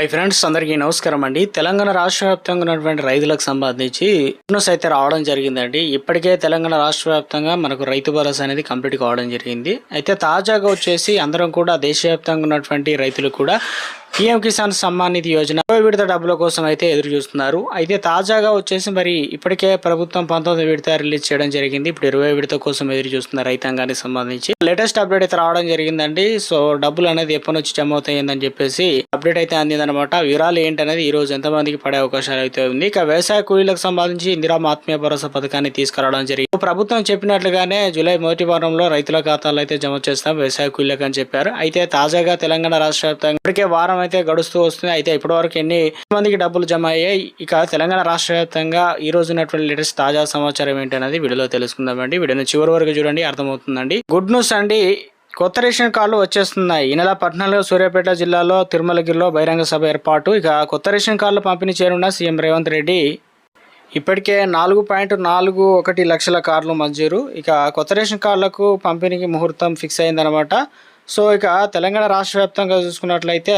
Hi friends అందరికీ నమస్కారం అండి. తెలంగాణ రాష్ట్ర వ్యాప్తంగా ఉన్నటువంటి రైతులకు సంబంధించి బోనస్ అయితే రావడం జరిగిందండి. ఇప్పటికే తెలంగాణ రాష్ట్ర వ్యాప్తంగా మనకు రైతు భరోసా అనేది కంప్లీట్ కావడం జరిగింది. అయితే తాజాగా వచ్చేసి అందరం కూడా దేశవ్యాప్తంగా ఉన్నటువంటి రైతులు కూడా పిఎం కిసాన్ సమ్మాన్ నిధి యోజన విడత డబ్బుల కోసం అయితే ఎదురు చూస్తున్నారు. అయితే తాజాగా వచ్చేసి మరి ఇప్పటికే ప్రభుత్వం పంతొమ్మిది విడత రిలీజ్ చేయడం జరిగింది. ఇప్పుడు ఇరవై విడత కోసం ఎదురు చూస్తున్న రైతాంగానికి సంబంధించి లేటెస్ట్ అప్డేట్ అయితే రావడం జరిగిందండి. సో డబ్బులు అనేది ఎప్పటి నుంచి జమ అవుతాయిందని చెప్పేసి అప్డేట్ అయితే అందిందనమాట వివరాలు ఏంటనేది ఈ రోజు ఎంతమందికి పడే అవకాశాలు అయితే ఉంది. ఇక వ్యవసాయ కూలీలకు సంబంధించి ఇందిరా ఆత్మీయ భరోసా పథకాన్ని తీసుకురావడం జరిగింది. ప్రభుత్వం చెప్పినట్లుగానే జూలై మొదటి వారంలో రైతుల ఖాతాలు అయితే జమ చేస్తాం వ్యవసాయ కూలీలకు అని చెప్పారు. అయితే తాజాగా తెలంగాణ రాష్ట్ర వ్యాప్తంగా ఇప్పటికే వారం అయితే గడుస్తూ వస్తుంది. అయితే ఇప్పటి వరకు మందికి డబ్బులు జమ అయ్యాయి. ఇక తెలంగాణ రాష్ట్ర వ్యాప్తంగా ఈ రోజు ఉన్నటువంటి లేటెస్ట్ తాజా సమాచారం ఏంటనేది వీడియోలో తెలుసుకుందామండి. వీడియోని చివరి వరకు చూడండి అర్థమవుతుందండి. గుడ్ న్యూస్ అండి. కొత్త రేషన్ కార్డులు వచ్చేస్తున్నాయి. ఈ నెల పద్నాలుగు సూర్యాపేట జిల్లాలో తిరుమలగిరిలో బహిరంగ సభ ఏర్పాటు. ఇక కొత్త రేషన్ కార్డులు పంపిణీ చేయనున్న సీఎం రేవంత్ రెడ్డి ఇప్పటికే నాలుగు పాయింట్ నాలుగు ఒకటి లక్షల కార్లు మంజూరు. ఇక కొత్త రేషన్ కార్డులకు పంపిణీకి ముహూర్తం ఫిక్స్ అయిందనమాట సో ఇక తెలంగాణ రాష్ట్ర వ్యాప్తంగా చూసుకున్నట్లయితే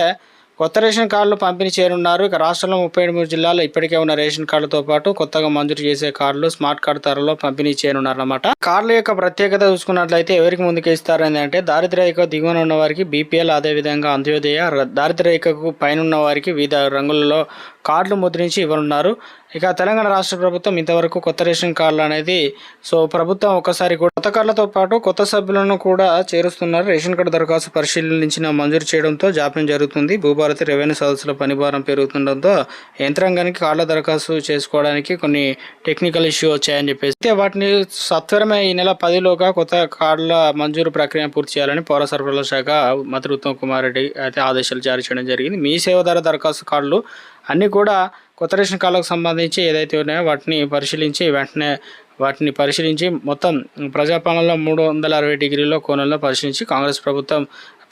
కొత్త రేషన్ కార్డులు పంపిణీ చేయనున్నారు. ఇక రాష్ట్రంలో ముప్పై మూడు జిల్లాల్లో ఇప్పటికే ఉన్న రేషన్ కార్డులతో పాటు కొత్తగా మంజూరు చేసే కార్డులు స్మార్ట్ కార్డు ధరలో పంపిణీ చేయనున్నారన్నమాట. కార్డుల యొక్క ప్రత్యేకత చూసుకున్నట్లయితే ఎవరికి ముందుకు ఇస్తారు అంటే దారిద్ర్య రేఖ దిగువన ఉన్న వారికి బీపీఎల్ అదేవిధంగా అంత్యోదయ ర- రేఖకు పైన ఉన్న వారికి వివిధ రంగులలో కార్డులు ముద్రించి ఇవ్వనున్నారు. ఇక తెలంగాణ రాష్ట్ర ప్రభుత్వం ఇంతవరకు కొత్త రేషన్ కార్డులు అనేది సో ప్రభుత్వం ఒకసారి కూడా కొత్త కార్డులతో పాటు కొత్త సభ్యులను కూడా చేరుస్తున్నారు. రేషన్ కార్డు దరఖాస్తు పరిశీలించిన మంజూరు చేయడంతో జాప్యం జరుగుతుంది. భూభారతి రెవెన్యూ సదస్సుల పనిభారం పెరుగుతుండడంతో యంత్రాంగానికి కార్డుల దరఖాస్తు చేసుకోవడానికి కొన్ని టెక్నికల్ ఇష్యూ వచ్చాయని చెప్పేసి. అయితే వాటిని సత్వరమే ఈ నెల పదిలోగా కొత్త కార్డుల మంజూరు ప్రక్రియ పూర్తి చేయాలని పౌర సరఫరాల శాఖ మంత్రి ఉత్తమ్ కుమార్ రెడ్డి అయితే ఆదేశాలు జారీ చేయడం జరిగింది. మీ సేవ ధర దరఖాస్తు కార్డులు అన్నీ కూడా కొత్త రేషన్ కార్డులకు సంబంధించి ఏదైతే ఉన్నాయో వాటిని పరిశీలించి వెంటనే వాటిని పరిశీలించి మొత్తం ప్రజాపాలనలో మూడు వందల అరవై డిగ్రీలో కోణంలో పరిశీలించి కాంగ్రెస్ ప్రభుత్వం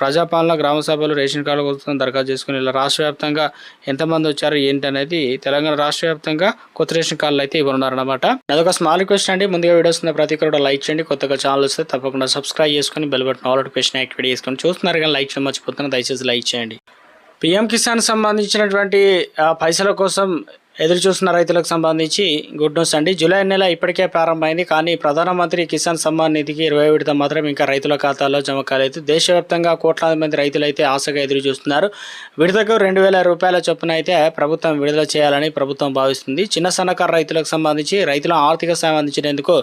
ప్రజాపాలన గ్రామ సభలు రేషన్ కార్డుల కోసం దరఖాస్తు చేసుకుని ఇలా రాష్ట్ర వ్యాప్తంగా ఎంతమంది వచ్చారు ఏంటి అనేది తెలంగాణ రాష్ట్ర వ్యాప్తంగా కొత్త రేషన్ కార్డులు అయితే ఇవ్వనున్నారనమాట అదొక స్మాల్ రిక్వెస్ట్ అండి ముందుగా వీడియోస్ ఉన్న ప్రతి ఒక్కరు లైక్ చేయండి. కొత్తగా ఛానల్ వస్తే తప్పకుండా సబ్స్క్రైబ్ చేసుకొని bell button all notification activate చేసుకొని చూస్తున్నారు కానీ లైక్ చేయడం మర్చిపోతున్నారు దయచేసి లైక్ చేయండి. పిఎం కిసాన్ సంబంధించినటువంటి పైసల కోసం ఎదురు చూస్తున్న రైతులకు సంబంధించి గుడ్ న్యూస్ అండి. జూలై నెల ఇప్పటికే ప్రారంభమైంది. కానీ ప్రధానమంత్రి కిసాన్ సమ్మాన్ నిధికి ఇరవై విడత మాత్రం ఇంకా రైతుల ఖాతాలో జమ కాలేదు. దేశవ్యాప్తంగా కోట్లాది మంది రైతులు అయితే ఆశగా ఎదురు చూస్తున్నారు. విడతకు రెండు వేల రూపాయల చొప్పున అయితే ప్రభుత్వం విడుదల చేయాలని ప్రభుత్వం భావిస్తుంది. చిన్న సన్నకారు రైతులకు సంబంధించి రైతుల ఆర్థిక సాయం అందించేందుకు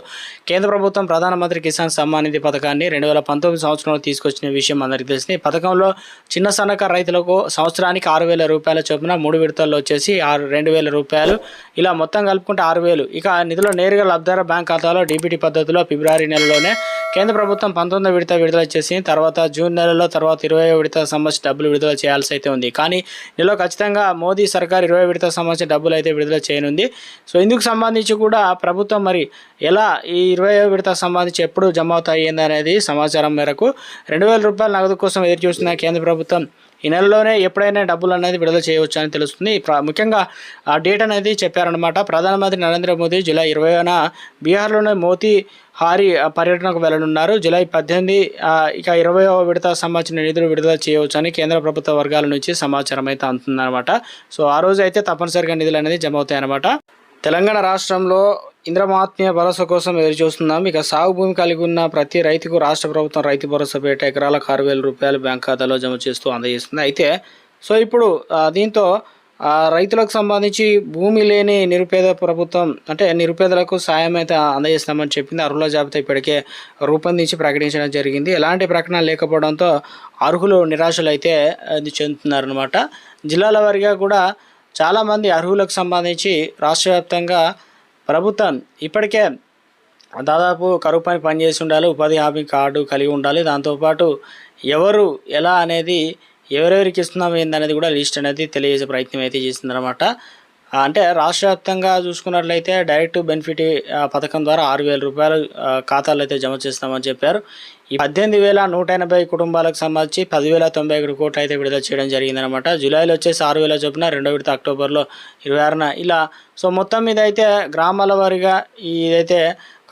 కేంద్ర ప్రభుత్వం ప్రధానమంత్రి కిసాన్ సమ్మాన్ నిధి పథకాన్ని రెండు వేల పంతొమ్మిది సంవత్సరంలో తీసుకొచ్చిన విషయం అందరికీ తెలిసింది. పథకంలో చిన్న సన్నకారు రైతులకు సంవత్సరానికి ఆరు వేల రూపాయల చొప్పున మూడు విడతల్లో వచ్చేసి ఆరు రెండు వేల రూపాయలు. ఇలా మొత్తం కలుపుకుంటే ఆరు వేలు. ఇక నిధులు నేరుగా లబ్ధార బ్యాంక్ ఖాతాలో డీబీటీ పద్ధతిలో ఫిబ్రవరి నెలలోనే కేంద్ర ప్రభుత్వం పంతొమ్మిది విడత విడుదల చేసి తర్వాత జూన్ నెలలో తర్వాత ఇరవై విడత సంబంధించి డబ్బులు విడుదల చేయాల్సి అయితే ఉంది. కానీ నెలలో ఖచ్చితంగా మోదీ సర్కార్ ఇరవై విడత సంబంధించిన డబ్బులు అయితే విడుదల చేయనుంది. సో ఇందుకు సంబంధించి కూడా ప్రభుత్వం మరి ఎలా ఈ ఇరవై విడత సంబంధించి ఎప్పుడు జమ అవుతాయి అనేది సమాచారం మేరకు రెండు వేల రూపాయల నగదు కోసం ఎదురు చూస్తున్న కేంద్ర ప్రభుత్వం ఈ నెలలోనే ఎప్పుడైనా డబ్బులు అనేది విడుదల చేయవచ్చు అని తెలుస్తుంది. ముఖ్యంగా ఆ డేట్ అనేది చెప్పారనమాట ప్రధానమంత్రి నరేంద్ర మోదీ జూలై ఇరవైన బీహార్లోని మోతీ హారీ పర్యటనకు వెళ్ళనున్నారు జూలై పద్దెనిమిది ఇక ఇరవై విడత సంబంధించిన నిధులు విడుదల చేయవచ్చని కేంద్ర ప్రభుత్వ వర్గాల నుంచి సమాచారం అయితే అందుతుందన్నమాట. సో ఆ రోజు అయితే తప్పనిసరిగా నిధులు అనేది జమ అవుతాయన్నమాట. తెలంగాణ రాష్ట్రంలో ఇంద్రమాత్మీయ భరోసా కోసం ఎదురు చూస్తున్నాం ఇక సాగు భూమి కలిగి ఉన్న ప్రతి రైతుకు రాష్ట్ర ప్రభుత్వం రైతు భరోసా పేట ఎకరాలకు ఆరు వేల రూపాయలు బ్యాంక్ ఖాతాలో జమ చేస్తూ అందజేస్తుంది. అయితే సో ఇప్పుడు దీంతో రైతులకు సంబంధించి భూమి లేని నిరుపేద ప్రభుత్వం అంటే నిరుపేదలకు సాయం అయితే అందజేస్తామని చెప్పింది. అర్హుల జాబితా ఇప్పటికే రూపొందించి ప్రకటించడం జరిగింది. ఎలాంటి ప్రకటన లేకపోవడంతో అర్హులు నిరాశలు అయితే అది చెందుతున్నారనమాట జిల్లాల వారిగా కూడా చాలామంది అర్హులకు సంబంధించి రాష్ట్ర వ్యాప్తంగా ప్రభుత్వం ఇప్పటికే దాదాపు కరువు పని పనిచేసి ఉండాలి ఉపాధి హామీ కార్డు కలిగి ఉండాలి. దాంతోపాటు ఎవరు ఎలా అనేది ఎవరెవరికి ఇస్తున్నాం ఏందనేది కూడా లిస్ట్ అనేది తెలియజేసే ప్రయత్నం అయితే చేసిందనమాట అంటే రాష్ట్ర వ్యాప్తంగా చూసుకున్నట్లయితే డైరెక్ట్ బెనిఫిట్ పథకం ద్వారా ఆరు వేల రూపాయలు ఖాతాలు అయితే జమ చేస్తామని చెప్పారు. ఈ పద్దెనిమిది వేల నూట ఎనభై కుటుంబాలకు సంబంధించి పదివేల తొంభై ఒకటి కోట్లు అయితే విడుదల చేయడం జరిగిందనమాట జూలైలో వచ్చేసి ఆరు వేల చొప్పున రెండో విడత అక్టోబర్లో ఇరవై ఆరున. ఇలా సో మొత్తం మీద అయితే గ్రామాల వారిగా ఇదైతే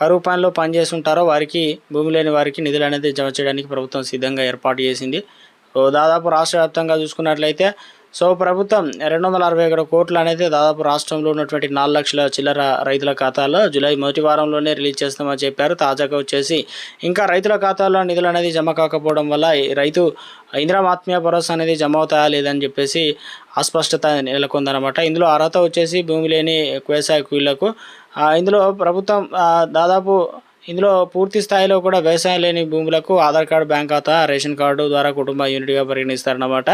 కరువు పనిలో పనిచేస్తుంటారో వారికి భూమి లేని వారికి నిధులు అనేది జమ చేయడానికి ప్రభుత్వం సిద్ధంగా ఏర్పాటు చేసింది. సో దాదాపు రాష్ట్ర వ్యాప్తంగా చూసుకున్నట్లయితే సో ప్రభుత్వం రెండు వందల అరవై ఒకటి కోట్లు అనేది దాదాపు రాష్ట్రంలో ఉన్నటువంటి నాలుగు లక్షల చిల్లర రైతుల ఖాతాలో జూలై మొదటి వారంలోనే రిలీజ్ చేస్తామని చెప్పారు. తాజాగా వచ్చేసి ఇంకా రైతుల ఖాతాలో నిధులు అనేది జమ కాకపోవడం వల్ల ఈ రైతు ఇందిరా ఆత్మీయ భరోసా అనేది జమ అవుతాయా లేదని చెప్పేసి అస్పష్టత నెలకొందనమాట ఇందులో అర్హత వచ్చేసి భూమి లేని వ్యవసాయ కూలీలకు. ఇందులో ప్రభుత్వం దాదాపు ఇందులో పూర్తి స్థాయిలో కూడా వ్యవసాయం లేని భూములకు ఆధార్ కార్డు బ్యాంక్ ఖాతా రేషన్ కార్డు ద్వారా కుటుంబ యూనిట్గా పరిగణిస్తారన్నమాట.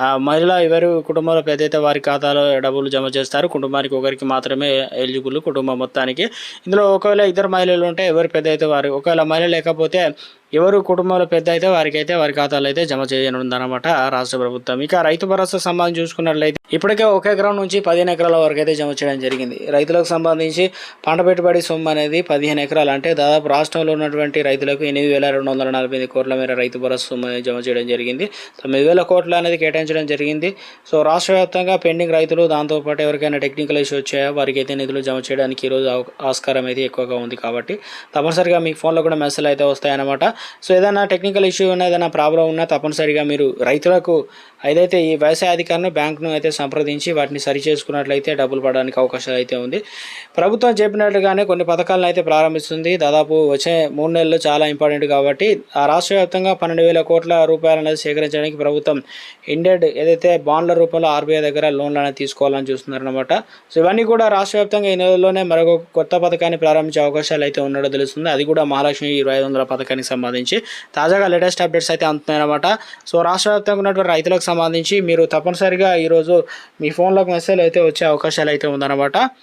ఆ, మహిళ ఎవరు కుటుంబంలో పెద్దయితే వారి ఖాతాలో డబ్బులు జమ చేస్తారు. కుటుంబానికి ఒకరికి మాత్రమే ఎలిజిబుల్ కుటుంబం మొత్తానికి. ఇందులో ఒకవేళ ఇద్దరు మహిళలు ఉంటే ఎవరు పెద్ద అయితే వారు? ఒకవేళ మహిళ లేకపోతే ఎవరు కుటుంబంలో పెద్ద అయితే వారికి అయితే వారి ఖాతాలో అయితే జమ చేయనుందన్నమాట రాష్ట్ర ప్రభుత్వం. ఇక రైతు భరోసా సంబంధించి చూసుకున్నట్లయితే ఇప్పటికే ఒక ఎకరం నుంచి పదిహేను ఎకరాల వరకు అయితే జమ చేయడం జరిగింది. రైతులకు సంబంధించి పంట పెట్టుబడి సొమ్ము అనేది పదిహేను ఎకరాలు అంటే దాదాపు రాష్ట్రంలో ఉన్నటువంటి రైతులకు ఎనిమిది వేల రెండు వందల నలభై ఎనిమిది కోట్ల మేర రైతు భరోసా సొమ్ము అనేది జమ చేయడం జరిగింది. తొమ్మిది వేల కోట్లు అనేది కేటాయించడం జరిగింది. సో రాష్ట్ర వ్యాప్తంగా పెండింగ్ రైతులు దాంతోపాటు ఎవరికైనా టెక్నికల్ ఇష్యూ వచ్చాయో వారికి అయితే నిధులు జమ చేయడానికి ఈరోజు ఆస్కారం అయితే ఎక్కువగా ఉంది కాబట్టి తప్పనిసరిగా మీ ఫోన్లో కూడా మెసేజ్ అయితే వస్తాయన్నమాట. సో ఏదైనా టెక్నికల్ ఇష్యూ ఉన్నా ఏదైనా ప్రాబ్లం ఉన్నా తప్పనిసరిగా మీరు రైతులకు ఏదైతే ఈ వ్యవసాయ అధికారులను బ్యాంకును అయితే సంప్రదించి వాటిని సరి చేసుకున్నట్లయితే డబ్బులు పడడానికి అవకాశాలు అయితే ఉంది. ప్రభుత్వం చెప్పినట్లుగానే కొన్ని పథకాలను అయితే ప్రారంభిస్తుంది. దాదాపు వచ్చే మూడు నెలలు చాలా ఇంపార్టెంట్ కాబట్టి ఆ రాష్ట్ర వ్యాప్తంగా పన్నెండు వేల కోట్ల రూపాయలు అనేది సేకరించడానికి ప్రభుత్వం ఇండెడ్ ఏదైతే బాండ్ల రూపంలో ఆర్బీఐ దగ్గర లోన్లు అనేది తీసుకోవాలని చూస్తున్నారన్నమాట. సో ఇవన్నీ కూడా రాష్ట్ర వ్యాప్తంగా ఈ నెలలోనే మరొక కొత్త పథకాన్ని ప్రారంభించే అవకాశాలు అయితే ఉన్నట్టు తెలుస్తుంది. అది కూడా మహాలక్ష్మి ఇరవై ఐదు వందల పథకానికి సంబంధించి. తాజాగా లేటెస్ట్ అప్డేట్స్ అయితే అందుతున్నాయన్నమాట. సో రాష్ట్ర వ్యాప్తంగా ఉన్నటువంటి రైతులకు సంబంధించి మీరు తప్పనిసరిగా ఈరోజు మీ ఫోన్లోకి మెసేజ్ అయితే వచ్చే అవకాశాలు అయితే ఉందన్నమాట.